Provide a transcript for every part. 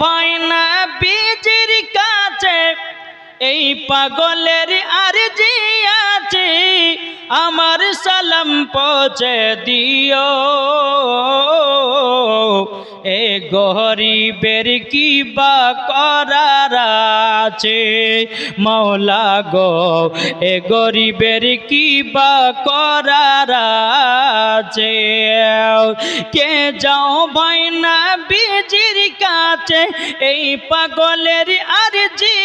ভাই না বীজির কাছে, এই পাগলের আর জি আছে, আমার সালাম পৌঁছে দিও। এ গরিবের কি বা করার আছে মৌলা গো, এ গরিবের কি বা করার আছে কে যাও ভাই না বীজির কাছে, এই পাগলের আর জি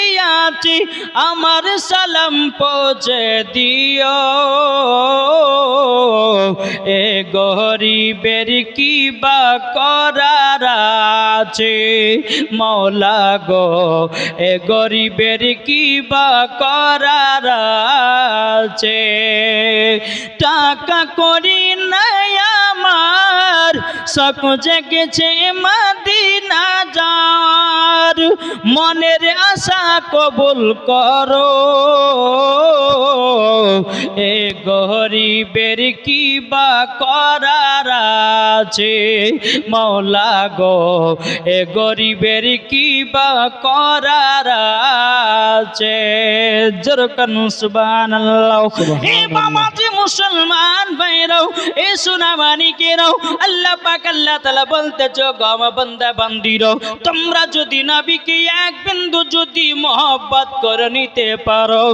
আছে, আমার সালাম পৌঁছে দিও। এ গরিবের কি বা করার আছে, মৌলা গো, এ গরিবের কি বা করার আছে। টাকা করি নাই আমার। শখ জেগেছে মাদিনা যার। মনের আশা কবুল করো। এ গরিবের কি বা করার আছে। মৌলা গো এ গরিবের কি বা করার আছে। জোর জোরকান সুবহানাল্লাহ। এ বাবাজি মুসলমান ভাইরাও এ সোনামানি কেরাও। আল্লাহ পাক আল্লাহ তাআলা বলতেছ গম বান্দা বান্দিরাও তোমরা যদি নবীকে এক বিন্দু যদি মহব্বত করে নিতে পারো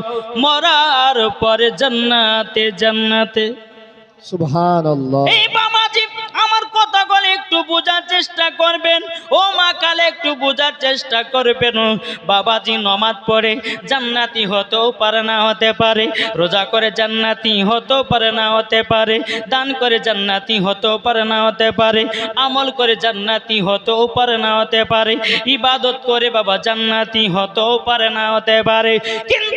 মরার পরে জান্নাতে জান্নাতে। সুবহানাল্লাহ। এই বাবাজি কথাগুলো একটু বোঝার চেষ্টা করবেন। ও মা, কালে একটু বোঝার চেষ্টা করবেন। বাবাজি নমাজ পড়ে, জান্নাতি হতেও পারে না হতে পারে। রোজা করে জান্নাতি হতেও পারে না হতে পারে। দান করে জান্নাতি হতেও পারে না হতে পারে। আমল করে জান্নাতি হতেও পারে না হতে পারে। ইবাদত করে বাবা জান্নাতি হতেও পারে না হতে পারে। কিন্তু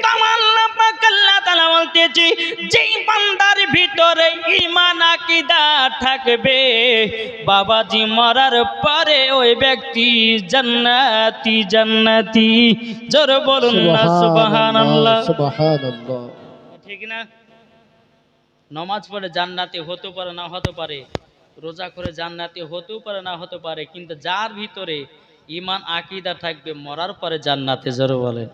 আল্লাহ বলতেছি যেই বান্দার ভিতরে ইমান আকিদা থাকবে বাবাজি মরার পরে ওই ব্যক্তি জান্নাতি জান্নাতি। জোর বলুন না সুবহানাল্লাহ সুবহানাল্লাহ। ঠিক না? নমাজ পড়ে জান্নাতি হতে পারে না হতে পারে রোজা করে জান্নাতি হতেও পারে না হতে পারে কিন্তু যার ভিতরে ইমান আকিদা থাকবে মরার পরে জান্নাতে জোর বলেন।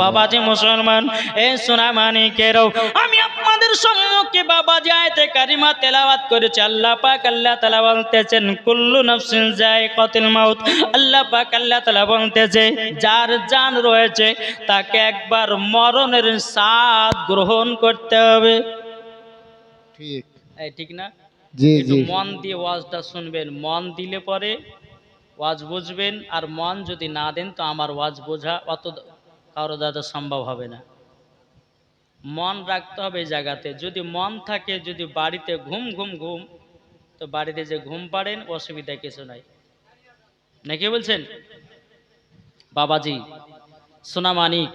বাবাজি মুসলমান এ সোনা মানিকেরও আমি আপনাদের সম্মুখে বাবাজি আয়তে কারিমা তেলাওয়াত করেছি। আল্লাহ পাক আল্লাহ তালা বলতেছেন কুল্লু নফসিন যায় কতিল মাউত। আল্লাহ পাক আল্লাহ তালা বলতেছে যার জান রয়েছে তাকে একবার মরণের স্বাদ গ্রহণ করতে হবে। ঠিক। এই ঠিক না? জি। মন দিয়ে ওয়াজটা শুনবেন। মন দিলে পরে ওয়াজ বুঝবেন আর মন যদি না দেন, তো আমার ওয়াজ বোঝা অত কারও দাদা সম্ভব হবে না। মন রাখতে হবে এই জায়গাতে। যদি মন থাকে, যদি বাড়িতে ঘুম ঘুম ঘুম, তো বাড়িতে যে ঘুম পাড়েন, অসুবিধা কিছু নাই। নাকি বলছেন? বাবাজি সোনামানিক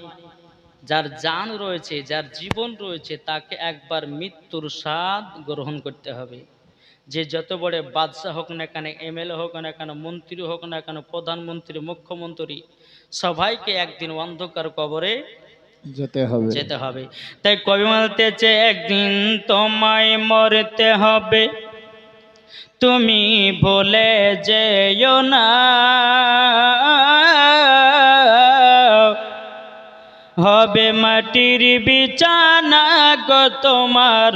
যার জান রয়েছে, যার জীবন রয়েছে, তাকে একবার মৃত্যুর স্বাদ গ্রহণ করতে হবে। যে যত বড় বাদশাহ হোক না কেন এমএলএ হোক না কেন মন্ত্রী হোক না কেন প্রধানমন্ত্রী মুখ্যমন্ত্রী সবাইকে একদিন অন্ধকার কবরে যেতে হবে। যেতে হবে। তাই কবি বলতেছে একদিন তোমায় মরতে হবে। তুমি বলে যেও না। হবে মাটির বিছানা গো তোমার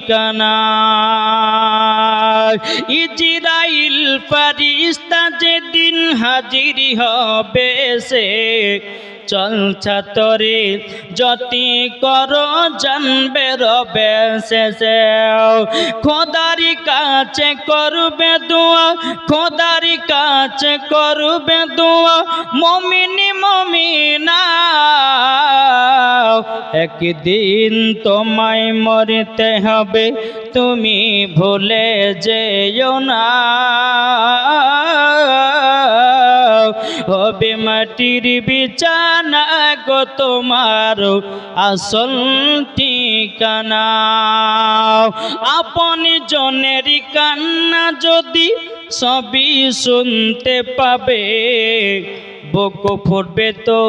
ঠিকানা। ইজরাইল ফারিস্তা যেদিন হাজিরি হবে সে চল ছাতরে যতি কর জানবে রবে শেষে খোদারি কাছে করবে দোয়া খোদারি কাছে করবে দোয়া মমিনি মমিনা। একদিন তোমায় মরতে হবে তুমি ভুলে যেও না। হবে মাটির বিছানা গো তোমার আসল ঠিকানা। আপন জনের কান্না যদি সবই শুনতে পাবে বুক ফুটবে তো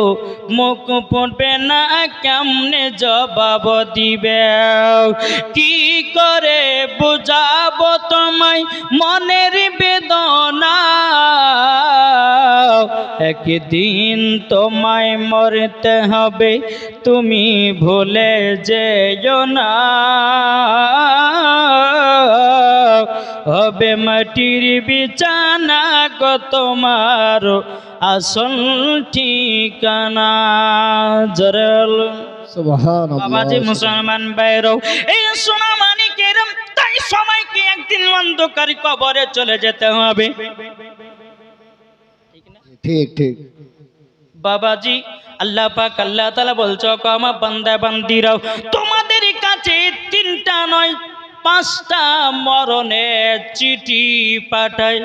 মুখ ফুটবে না, কেমনে জবাব দিবে? কি করে বুঝাবো তোমায় মনের বেদনা? একদিন তোমায় মরতে হবে, তুমি ভুলে যেও না। হবে মাটির বিছানা গো তোমার আসল ঠিকানা জরল বাবাজি মুসলমান বাইরও এই সোনা মানিকের তাই সময়কে একদিন অন্ধকার কবরে চলে যেতে হবে। ঠিক ঠিক। বাবাজি আল্লাহ পাক আল্লাহ তালা বলছো কমা বান্দা বান্দিরাও তোমাদের কাছে তিনটা নয় পাঁচটা মরণের চিঠি পাঠায়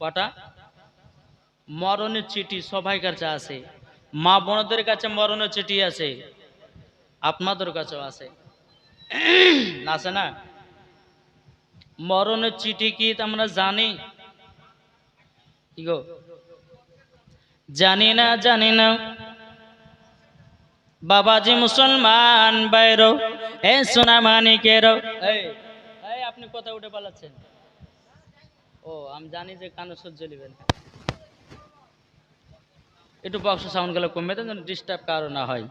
কটা? মরণের চিঠি সবাই কাছে আছে। মা বোনদের কাছে মরণের চিঠি আছে। আপনাদের কাছেও আছে। আছে না? মরণের চিঠি কি আমরা জানি? গো? জানি না জানি না। বাবাজি মুসলমান বাইরো, এ সোনা মানিকের। এই আপনি কথা উঠে পালাচ্ছেন? ও, আমি জানি যে কানে সহ্য নেবেন একটু বক্স সাউন্ডগুলো কমবে দেন যেন ডিস্টার্ব কারও না হয়।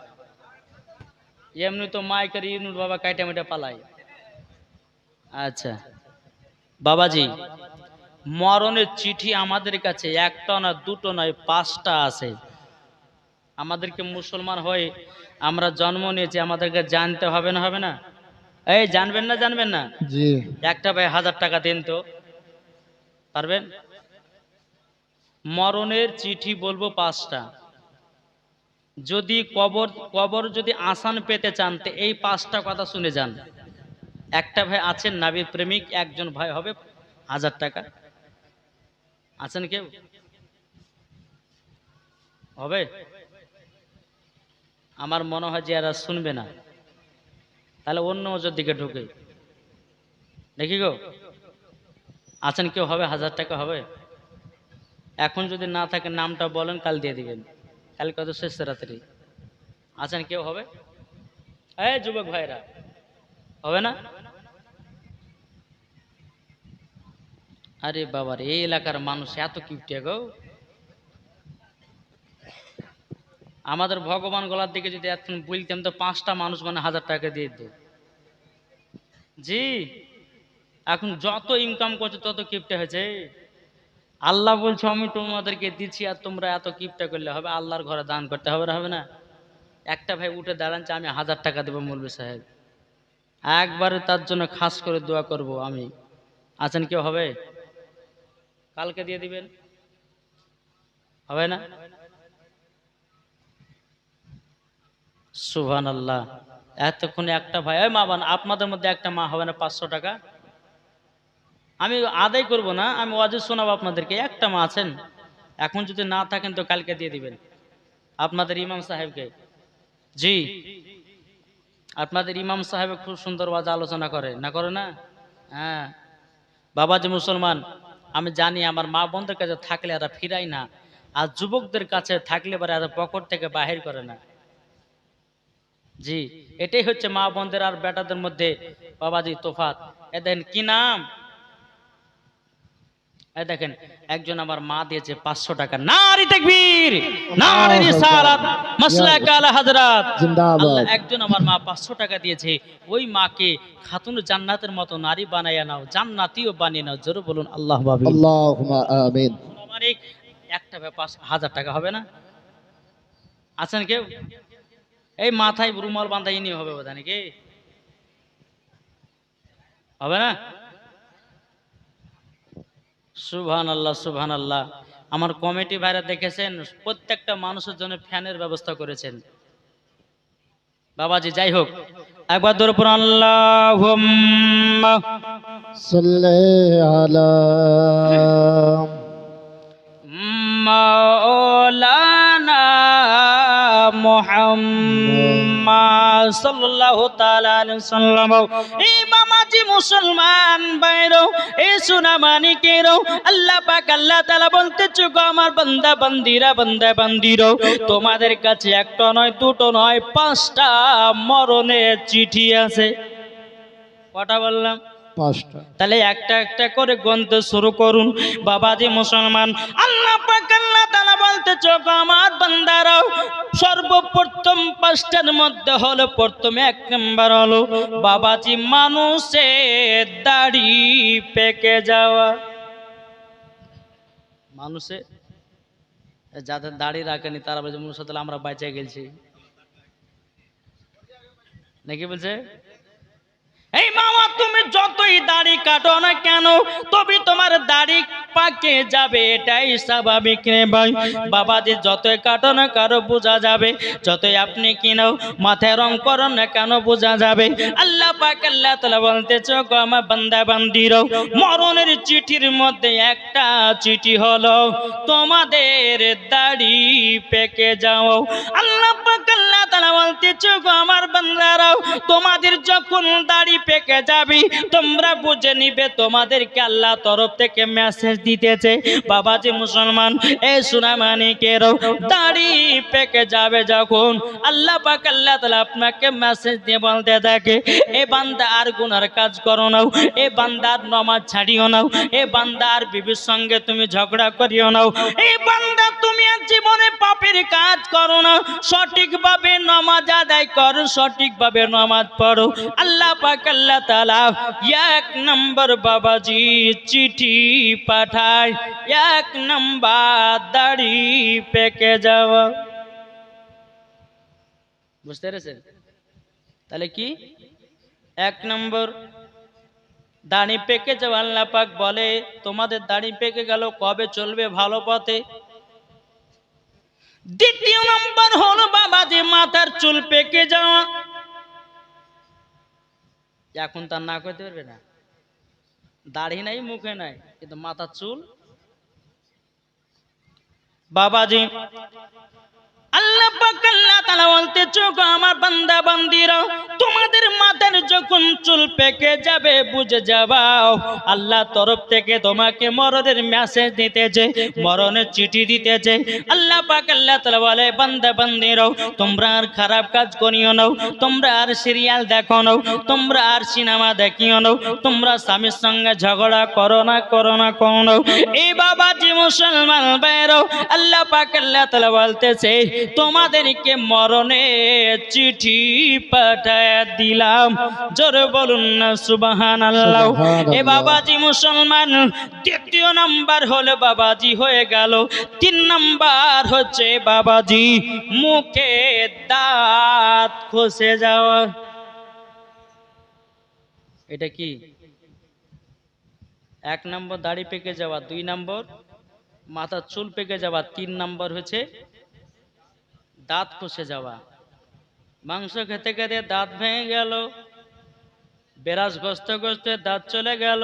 এমনি তো মাইকের ইউনুর বাবা কাইটা মিটা পালাই আচ্ছা। বাবাজি মরণের চিঠি আমাদের কাছে একটা না দুটো নয় পাঁচটা আছে। আমাদেরকে মুসলমান হয়ে আমরা জন্ম নিয়েছি আমাদেরকে জানতে হবে না হবে না? এই জানবেন না জানবেন না? জি। একটা ভাই হাজার টাকা দিন তো। পারবেন? মরণের চিঠি বলব পাঁচটা। যদি কবর কবর যদি আসান পেতে চান, তো এই পাঁচটা কথা শুনে যান। একটা ভাই আছেন নাবির প্রেমিক, একজন ভাই হবে হাজার টাকা। আছেন কেউ? হবে? আমার মনে হয় যে এরা শুনবে না। তাহলে অন্য ওজোর দিকে ঢুকে। দেখি গো। আছেন কেউ? হবে? হাজার টাকা হবে? এখন যদি না থাকে, নামটা বলেন, কাল দিয়ে দিবেন। কাল কত? শেষ রাত্রি। আছেন কেউ? হবে? এই যুবক ভাইরা, হবে না? আরে বাবার এই এলাকার মানুষ এত কিপটে গো। আমাদের ভগবান গলার দিকে যদি এখন বলতাম তো পাঁচটা মানুষ মানে হাজার টাকা দিয়ে দিত। জি, এখন যত ইনকাম করছে তত কিপটে হয়েছে। আল্লাহ বলছে, আমি তোমাদেরকে দিচ্ছি আর তোমরা এত কিপটা করলে হবে, আল্লাহর ঘরে দান করতে হবে হবে না? একটা ভাই উঠে দাঁড়াচ্ছে আমি হাজার টাকা দেবো মৌলবী সাহেব। একবারে তার জন্য খাস করে দোয়া করব আমি। আছেন কেউ হবে? কালকে দিয়ে দিবেন? হবে না? সুহান আল্লাহ এতক্ষণে একটা ভাই ওই মা বান, আপনাদের মধ্যে একটা মা হবে না পাঁচশো টাকা? আমি আদায় করব না, আমি ওয়াজে শোনাবো আপনাদেরকে, একটা মা আছেন, এখন যদি না থাকেন তো কালকে দিয়ে দিবেন। আপনাদের ইমাম সাহেবকে। জি, আপনাদের ইমাম সাহেব খুব সুন্দর ওয়াজ আলোচনা করে, না করে না? হ্যাঁ। বাবাজি মুসলমান, আমি জানি আমার মা বোনদের কাছে থাকলে এরা ফিরাই না, আর যুবকদের কাছে থাকলে পরে এরা পকেট থেকে বাহির করে না। জি, এটাই হচ্ছে মা বোনদের আর বেটাদের মধ্যে বাবাজি তোফাত। এ দেখেন কি নাম? দেখেন একজন আমার মা দিয়েছে পাঁচশো টাকা। নারী দেখবীর নারী রিসালাত হাজরাত জিন্দাবাদ। একজন আমার মা পাঁচশো টাকা দিয়েছে। ওই মাকে খাতুন জান্নাতের মতো নারী বানাইয়া নাও জান্নাতিও বানিয়ে নাও। জোরে বলুন আল্লাহ ভাবি আল্লাহুম্মা আমিন। আমার একটা ব্যাপার হাজার টাকা হবে না? আছেন কেউ? এই মাথায় রুমাল বাঁধাই নিয়ে হবে বোধ নাকি? হবে না? সুবহান আল্লাহ সুবহান আল্লাহ আমার কমিটি ভাইরা দেখেছেন প্রত্যেকটা মানুষের জন্য ফ্যানের ব্যবস্থা করেছেন। বাবাজি যাই হোক একবার দূর পর আল্লাহ মাওলানা মুহাম্মদ সাল্লাল্লাহু তাআলা আলাইহি সাল্লাম এই মামাজি মুসলমান বাইরো এই সুনামানিকেরও আল্লাহ পাক আল্লাহ তাআলা বলতে চুকো আমার বান্দা বান্দিরা বান্দা বান্দিরও তোমাদের কাছে একটা নয় দুটো নয় পাঁচটা মরণের চিঠি আছে। কটা বললাম? পাঁচটা। তাহলে একটা একটা করে গন্তে শুরু করুন। বাবাজি মুসলমান আল্লাহ পাক বলতে চোখ আমার বান্দারাও সর্বপ্রথম পাঁচটার মধ্যে হলো, প্রথমে এক নম্বর হলো, বাবাজি মানুষের দাড়ি পেকে যাওয়া। মানুষে যাদের দাড়ি রাখেনি, তারা বলছে মনুষ্য আমরা বাঁচে গেছি। নাকি বলছে? এই মামা, তুমি যতই দাড়ি কাটো না কেন, তবে তোমার দাড়ি পাকে যাবে, এটাই স্বাভাবিক রে ভাই। বাবাজি, যতই কাটো না কারও বোঝা যাবে, যতই আপনি কিনো মাথায় রং করো না কেন বোঝা যাবে। আল্লাহ পাক, আল্লাহ তালা বলতে চোখ আমার বান্দা বান্দিরও মরণের চিঠির মধ্যে একটা চিঠি হলো, তোমাদের দাড়ি পেকে যাও। আল্লাহ পাক, আল্লাহ তালা বলতে, চোখ আমার তোমাদের যখন দাড়ি পেকে তোমরা বুঝে নিবে আল্লাহ তরফ থেকে মেসেজ দিতেছে। মুসলমান দাড়ি পেকে যাবে যখন আল্লাহ তালা আপনাকে মেসেজ দিয়ে বলতে থাকে, এ বান্দা আর গুনার কাজ করো নাও, এ বান্দার নমাজ ছাড়িও নাও, এ বান্দার বিবির সঙ্গে তুমি ঝগড়া করিও নাও এই বান্দা তুমি জীবনে পাপের কাজ করো না, সঠিকভাবে নমাজ আদায় করো, সঠিকভাবে নমাজ পড়ো। আল্লাহ পাক, আল্লাহ তাআলা এক নম্বর বাবাজি চিঠি পাঠায়, এক নম্বর দাড়ি পেকে যাওয়া। বুঝতে পেরেছেন? তাহলে কি? এক নম্বর দাড়ি পেকে যাওয়া। আল্লাহ পাক বলে, তোমাদের দাড়ি পেকে গেল, কবে চলবে? ভালো পথে। দ্বিতীয় নম্বর হলো বাবা যে মাথার চুল পেকে যাওয়া। এখন তার না করতে পারবে না। দাড়ি নাই, মুখে নাই, কিন্তু মাথার চুল। বাবাজি আল্লাহ পাক আল্লাহ বলতে, চোখ আমার বান্দা বান্দিরা, তোমাদের মাথার যখন চুল পেকে যাবে, বুঝে যাবাও আল্লাহ তরফ থেকে তোমাকে মরণের মেসেজ দিতেছে, মরণের চিঠি দিতেছে। আল্লাহ পাক আল্লাহ বলে, বান্দা বান্দিরাও তোমরা আর খারাপ কাজ করিও নাও তোমরা আর সিরিয়াল দেখো নাও তোমরা আর সিনেমা দেখিও নাও তোমরা স্বামীর সঙ্গে ঝগড়া করো না করো না, করো নাও এই বাবাজি মুসলমান বাইরও আল্লাহ পাক আল্লাহ বলতেছে তোমাদেরকে মরণে চিঠি পাঠায় দিলাম। জোরে বলুন না সুবহানাল্লাহ। এ বাবাজি মুসলমান দ্বিতীয় নাম্বার হলো বাবাজি হয়ে গেল। তিন নাম্বার হচ্ছে বাবাজি মুখে দাঁত খসে যাওয়া। এটা কি? এক নম্বর দাড়ি পেকে যাওয়া দুই নম্বর মাথার চুল পেকে যাওয়া তিন নম্বর হচ্ছে দাঁত খসে যাওয়া। মাংস খেতে খেতে দাঁত ভেঙে গেল। বেরাস গস্ত গস্তে দাঁত চলে গেল।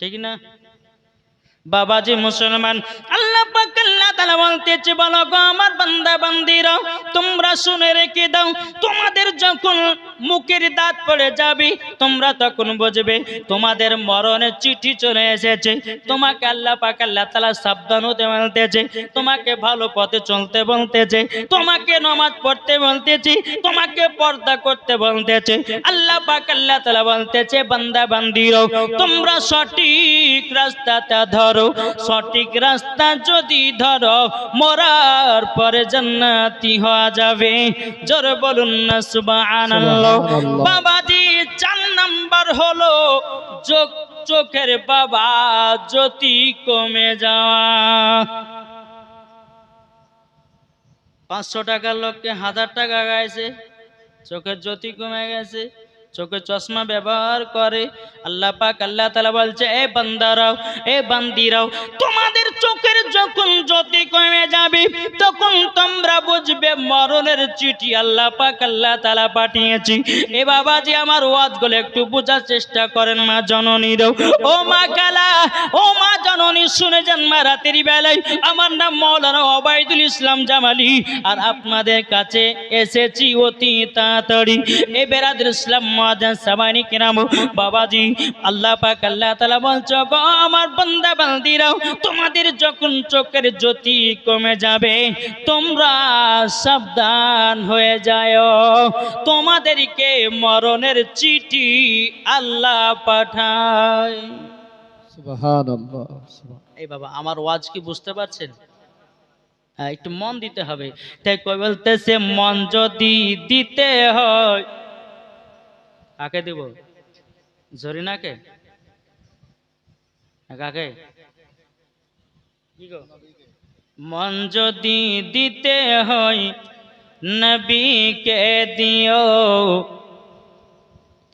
ঠিক না? বাবাজি মুসলমান, আল্লাহ আল্লাহ তাআলা বলতেছে, বলো গো আমার বান্দা বান্দিরা তোমরা শুনে রেখে দাও, তোমাদের যখন মুখের দাঁত পড়ে যাবে, তোমরা তখন বুঝবে, তোমাদের মরণের চিঠি চলে এসেছে। তোমাকে আল্লাহ পাক আল্লাহ তাআলা সাবধান হতে বলতেছে, তোমাকে ভালো পথে চলতে বলতেছে, তোমাকে নামাজ পড়তে বলতেছে, তোমাকে পর্দা করতে বলতেছে। আল্লাহ পাক আল্লাহ তাআলা বলতেছে, বান্দা বান্দিরো তোমরা সঠিক রাস্তাটা ধরো, সঠিক রাস্তা যদি ধরো, মরার পরে জান্নাতি হওয়া যাবে। জোরে বলুন না, সুবহানাল্লাহ। বাবাজি, চার নাম্বার হলো চোখ, চোখের বাবা জ্যোতি কমে যাওয়া। পাঁচশো টাকার লোককে হাজার টাকা গাইছে, চোখের জ্যোতি কমে গেছে। চোখে চশমা ব্যবহার করে। আল্লাহ পাক, আল্লাহ তালা বলছে, এ বান্দারাও, এ বান্দিরাও, তোমাদের চোখের যখন জ্যোতি কমে যাবে, তখন তোমরা বুঝবে মরণের চিঠি আল্লাহ পাক, আল্লাহ তালা পাঠিয়েছি। এ বাবা বাবাজি, আমার ওয়াজগুলো একটু বোঝার চেষ্টা করেন মা জননীরও ও মা কালা, ও মা জননী, শুনে যান মা রাতের বেলায়। আমার নাম মৌলানা ওবায়দুল ইসলাম জামালি, আর আপনাদের কাছে এসেছি অতি তাড়াতাড়ি। এ বেরাদের ইসলাম মহাজান সাবানি কিরাম বাবাজি আল্লাহ পাক আল্লাহ তালা বলছো গো আমার বান্দা বান্দিরাও তোমাদের যখন চোখের জ্যোতি কমে যাবে তোমরা সাবধান হয়ে যায়। তোমাদেরকে মরণের চিঠি আল্লাহ পাঠায়। এই বাবা আমার ওয়াজ কি বুঝতে পারছেন? হ্যাঁ একটু মন দিতে হবে। তাই কই বলতেছে মন যদি দিতে হয় কাকে দিব? জরিনাকে? না কাকে? কি গো? মন যদি দিতে হয় নবীকে দিও।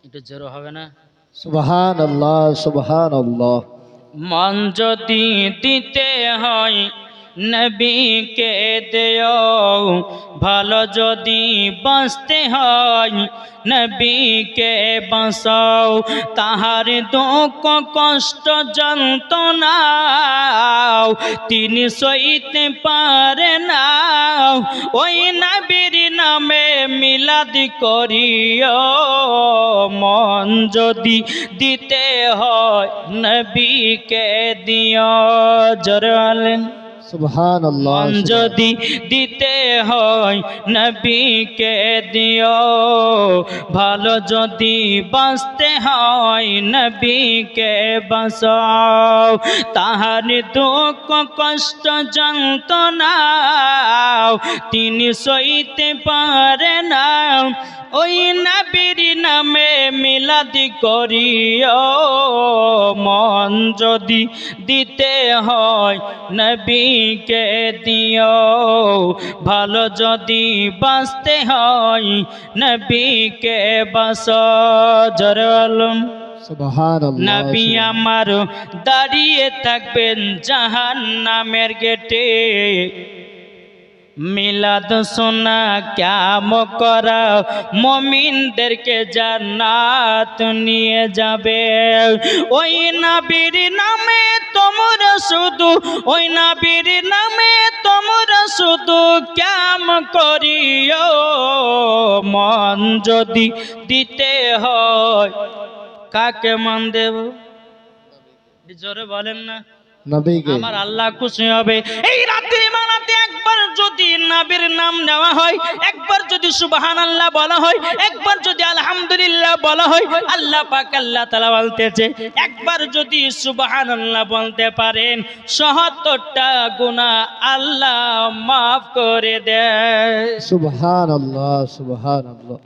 একটু জোর হবে না? সুবহান আল্লাহ সুবহান আল্লাহ মন যদি দিতে হয় নবীকে দেও। ভালো যদি বাঁচতে হয় নবীকে বাঁচাও। তাহার দুঃখ, কষ্ট, যন্ত্রণাও তিনি সইতে পারে না। ওই নবীর নামে মিলাদ করিও। মন যদি দিতে হয় নবীকে দিও। জোরে যদি দিতে হয় নবীকে দিও ভালো যদি বাঁচতে হয় নবীকে বাঁচাও তাহার দুঃখ কষ্ট যন্ত্রণাও তিনি সইতে পারে না। ওই নবীর নামে মিলাদি করিও। মন যদি দিতে হয় নবীকে দিও। ভালো যদি বাঁচতে হয় নবীকে বাস জরলম আল্লাহ নবী আমার দাঁড়িয়ে থাকবেন জাহান নামের গেটে। মিলাদ সোনা ক্যাম করা মমিনদেরকে জান্নাত নিয়ে যাবে। ওই নাবির নামে তোমরা শুধু ওই নাবির নামে তোমরা শুধু ক্যাম করিও। মন যদি দিতে হয় কাকে মন দেব? জোরে বলেন না। আমার আল্লাহ খুশি হবে। এই রাত্রি মানাতে একবার যদি নাবির নাম নেওয়া হয় একবার যদি সুবাহান আল্লাহ বলা হয় একবার যদি আলহামদুলিল্লাহ বলা হয় আল্লাহ পাক আল্লাহ তালা বলতেছে একবার যদি সুবাহান আল্লাহ বলতে পারেন সহত্তরটা গুণা আল্লাহ মাফ করে দেয়। সুবহান আল্লাহ সুবহান আল্লাহ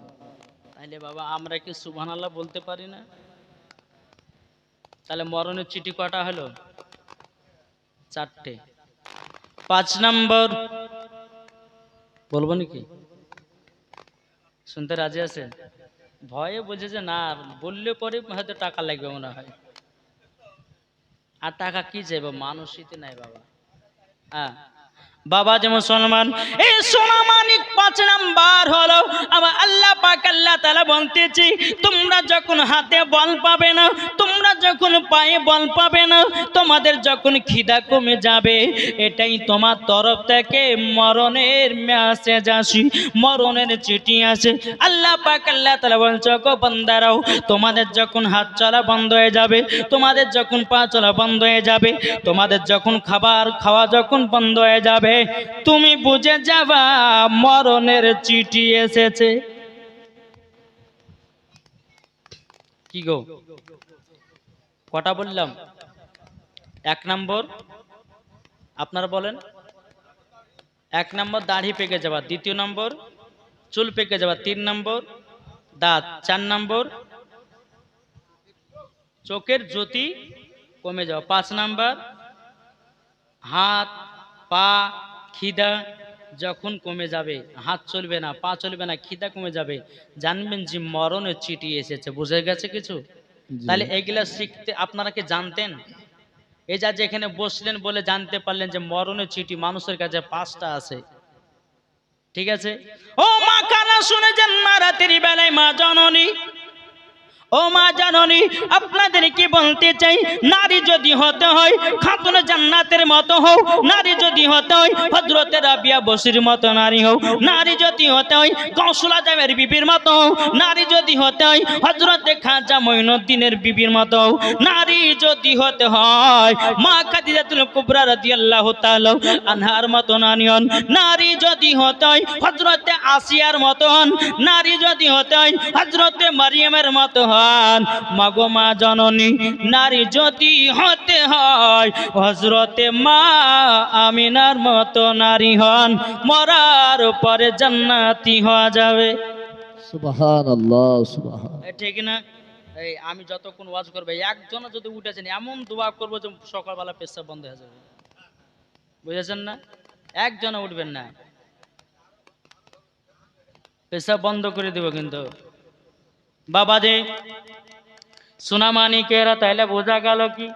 তাহলে বাবা আমরা কি সুবহান আল্লাহ বলতে পারি না? তাহলে মরণের চিঠি কটা হলো? চারটে। পাঁচ নম্বর। বলব নাকি? শুনতে রাজি আছেন? ভয়ে বুঝেছে না, বললে পরে হয়তো টাকা লাগবে মনে হয়। আর টাকা কি চাইব? মানুষই নাই বাবা। হ্যাঁ। বাবা যে মুসলমান এই সোনা পাঁচ নাম্বার হলো। আবার আল্লাহ পাক আল্লাহ তালা বলতেছি, তোমরা যখন হাতে বল পাবে না যখন পায়ে বল পাবে না, তোমাদের যখন খিদা কমে যাবে, এটাই তোমার তরফ থেকে মরণের মেসেজ আসি, মরণের চিঠি আসে। আল্লাহ পাক আল্লাহ তালা বলছে গো বান্দারাও তোমাদের যখন হাত চলা বন্ধ হয়ে যাবে, তোমাদের যখন পা চলা বন্ধ হয়ে যাবে, তোমাদের যখন খাবার খাওয়া যখন বন্ধ হয়ে যাবে, তুমি বুঝে যাবা মরণের চিঠি এসেছে। কি গো? কটা বললাম? এক নম্বর, আপনারা বলেন। এক নম্বর, দাড়ি পেকে যাওয়া। দ্বিতীয় নম্বর, চুল পেকে যাওয়া। তিন নম্বর, দাঁত। চার নম্বর, চোখের জ্যোতি কমে যাওয়া। পাঁচ নাম্বার, হাত, পা, খিদা যখন কমে যাবে, হাত চলবে না, পা চলবে না, খিদা কমে যাবে। জানবেন যে মরণের চিঠি এসেছে, বুঝে গেছে কিছু। তাহলে এগুলা শিখতে আপনারা কি জানতেন? এই যা যেখানে বসলেন বলে জানতে পারলেন যে মরণের চিঠি মানুষের কাছে পাঁচটা আছে। ঠিক আছে? ও মা কানা শুনে যান মা রাতের বেলায় মা জননী ও মা জাননি, আপনাদের কি বলতে চাই? নারী যদি হতে হয়, খাতুন জান্নাতের মতো হও। নারী যদি হতে হয় হজরতে রাবিয়া বসির মতো নারী হও। নারী যদি হতে হয়, কৌশলা জামের বিবির মতো হও। নারী যদি হতে হয় হজরতে খাজা মঈনুদ্দিনের বিবির মতো হও। নারী যদি হতে হয়, মা খাদিজাতুল কুবরা রাদিয়াল্লাহু তাআলা আনহার মতো নারী হন। নারী যদি হতে হয় হজরতে আসিয়ার মতো হন। নারী যদি হতে হয় হজরতে মারিয়ামের মতো হন। মাগো মা জননী নারী যদি হতে হয় হজরতে মা আমিনার মতো নারী হন মরার পরে জান্নাতি হওয়া যাবে। ঠিক না? এই আমি যতক্ষণ ওয়াজ করবে একজন যদি উঠেছেন এমন দোয়া করব যে সকালবেলা পেশাব বন্ধ হয়ে যাবে। বুঝেছেন না? একজনে উঠবেন না। পেশাব বন্ধ করে দেব কিন্তু। বাবা যে সোনামানিকেরা তাইলে বোঝা গেল কি?